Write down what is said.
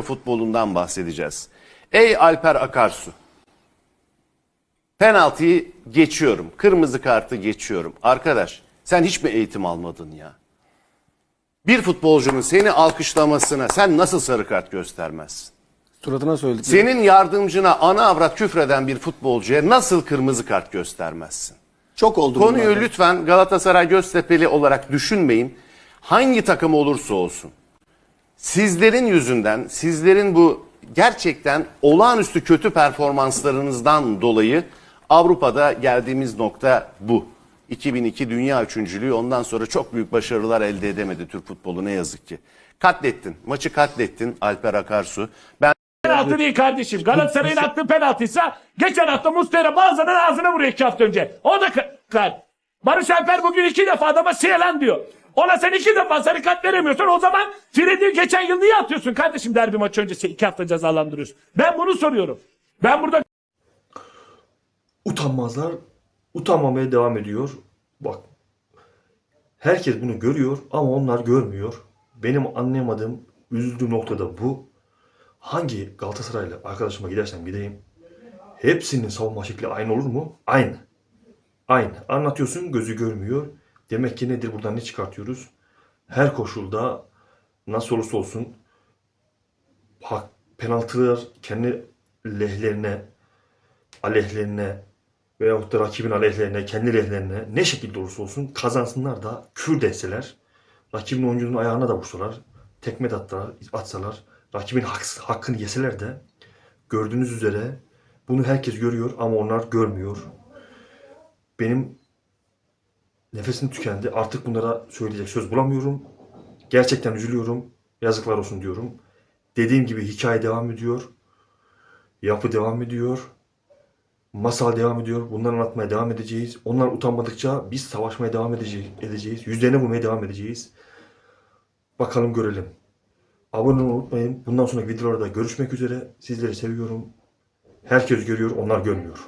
futbolundan bahsedeceğiz. Ey Alper Akarsu. Penaltıyı geçiyorum. Kırmızı kartı geçiyorum. Arkadaş sen hiç mi eğitim almadın ya? Bir futbolcunun seni alkışlamasına sen nasıl sarı kart göstermezsin? Suratına söyledik. Senin yardımcına ana avrat küfreden bir futbolcuya nasıl kırmızı kart göstermezsin? Çok oldu Konuyu bunlardan. lütfen Galatasaray Göztepe'li olarak düşünmeyin. Hangi takım olursa olsun. Sizlerin yüzünden, sizlerin bu gerçekten olağanüstü kötü performanslarınızdan dolayı Avrupa'da geldiğimiz nokta bu. 2002 dünya üçüncülüğü ondan sonra çok büyük başarılar elde edemedi Türk futbolu ne yazık ki. Katlettin, maçı katlettin Alper Akarsu. Ben Penaltı değil kardeşim. Galatasaray'ın attığı penaltıysa geçen hafta Mustera bazılarının ağzına vuruyor iki hafta önce. O da ka- kart. Barış Alper bugün iki defa adama siyalan diyor. Ona sen iki defa sarı kart veremiyorsun. O zaman Fred'i geçen yıl niye atıyorsun kardeşim derbi maçı öncesi iki hafta cezalandırıyorsun. Ben bunu soruyorum. Ben burada utanmazlar. Utanmamaya devam ediyor. Bak. Herkes bunu görüyor ama onlar görmüyor. Benim anlayamadığım, üzüldüğüm noktada bu. Hangi Galatasaraylı arkadaşıma gidersem gideyim. Hepsinin savunma şekli aynı olur mu? Aynı. Aynı. Anlatıyorsun gözü görmüyor. Demek ki nedir buradan ne çıkartıyoruz? Her koşulda nasıl olursa olsun hak, penaltılar kendi lehlerine aleyhlerine veyahut da rakibin aleyhlerine, kendi lehlerine ne şekilde olursa olsun kazansınlar da kür deseler, rakibin oyuncunun ayağına da vursalar, tekme de atsalar, atsalar rakibin haks- hakkını yeseler de gördüğünüz üzere bunu herkes görüyor ama onlar görmüyor. Benim nefesim tükendi. Artık bunlara söyleyecek söz bulamıyorum. Gerçekten üzülüyorum. Yazıklar olsun diyorum. Dediğim gibi hikaye devam ediyor. Yapı devam ediyor. Masal devam ediyor. Bunları anlatmaya devam edeceğiz. Onlar utanmadıkça biz savaşmaya devam edeceğiz. Yüzlerine vurmaya devam edeceğiz. Bakalım görelim. Abone olmayı unutmayın. Bundan sonraki videolarda görüşmek üzere. Sizleri seviyorum. Herkes görüyor, onlar görmüyor.